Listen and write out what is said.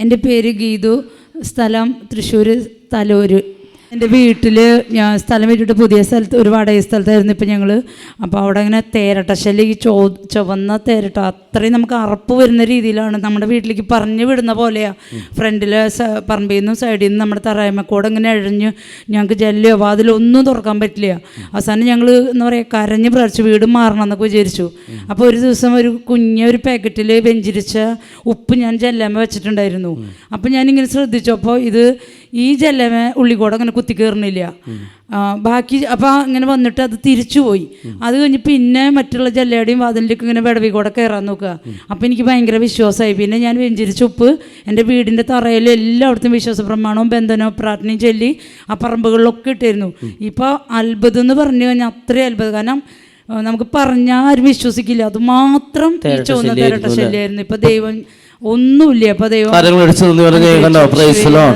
എന്റെ പേര് ഗീതു. സ്ഥലം തൃശ്ശൂർ തലൂര്. എന്റെ വീട്ടിൽ ഞാൻ സ്ഥലം വിട്ടിട്ട് പുതിയ സ്ഥലത്ത് ഒരു വാടക സ്ഥലത്തായിരുന്നു ഇപ്പം ഞങ്ങൾ അപ്പോൾ അവിടെ അങ്ങനെ തേരട്ട ശല്യം ഈ ചോ ചുവന്ന തേരട്ട അത്രയും നമുക്ക് അറപ്പ് വരുന്ന രീതിയിലാണ് നമ്മുടെ വീട്ടിലേക്ക് പറഞ്ഞു വിടുന്ന പോലെയാണ് ഫ്രണ്ടിലെ പറമ്പിൽ നിന്നും സൈഡിൽ നിന്നും നമ്മുടെ തറായ്മക്കൂടെ ഇങ്ങനെ എഴഞ്ഞ് ഞങ്ങൾക്ക് ജല്ലയോ വാതിലോ ഒന്നും തുറക്കാൻ പറ്റില്ല. അവസാനം ഞങ്ങൾ എന്താ പറയുക കരഞ്ഞ് പ്രാർത്ഥിച്ചു വീട് മാറണം എന്നൊക്കെ വിചാരിച്ചു. അപ്പോൾ ഒരു ദിവസം ഒരു കുഞ്ഞ ഒരു പാക്കറ്റിൽ വെഞ്ചിരിച്ച ഉപ്പ് ഞാൻ ജല്ലാമ വെച്ചിട്ടുണ്ടായിരുന്നു. അപ്പോൾ ഞാനിങ്ങനെ ശ്രദ്ധിച്ചു അപ്പോൾ ഇത് ഈ ജല്ലമേ ഉള്ളിക്കൂടെ അങ്ങനെ കുത്തി കയറണില്ല ബാക്കി അപ്പോൾ അങ്ങനെ വന്നിട്ട് അത് തിരിച്ചു പോയി. അത് കഴിഞ്ഞ് പിന്നെ മറ്റുള്ള ജല്ലയുടെയും വാതിലിലേക്ക് ഇങ്ങനെ വിടവി കൂടെ കയറാൻ നോക്കുക. അപ്പോൾ എനിക്ക് ഭയങ്കര വിശ്വാസമായി. പിന്നെ ഞാൻ വെഞ്ചിരിച്ച ഉപ്പ് എന്റെ വീടിന്റെ തറയിൽ എല്ലായിടത്തും വിശ്വാസ പ്രമാണവും ബന്ധനവും പ്രാർത്ഥനയും ചൊല്ലി ആ പറമ്പുകളിലൊക്കെ ഇട്ടിരുന്നു. ഇപ്പോൾ അത്ഭുതം എന്ന് പറഞ്ഞു കഴിഞ്ഞാൽ അത്രയും അത്ഭുതം. കാരണം നമുക്ക് പറഞ്ഞാൽ ആരും വിശ്വസിക്കില്ല. അത് മാത്രം ചുവന്ന തേരട്ട ശല്യമായിരുന്നു ഇപ്പൊ ദൈവം ഒന്നുമില്ല. അപ്പൊ ദൈവം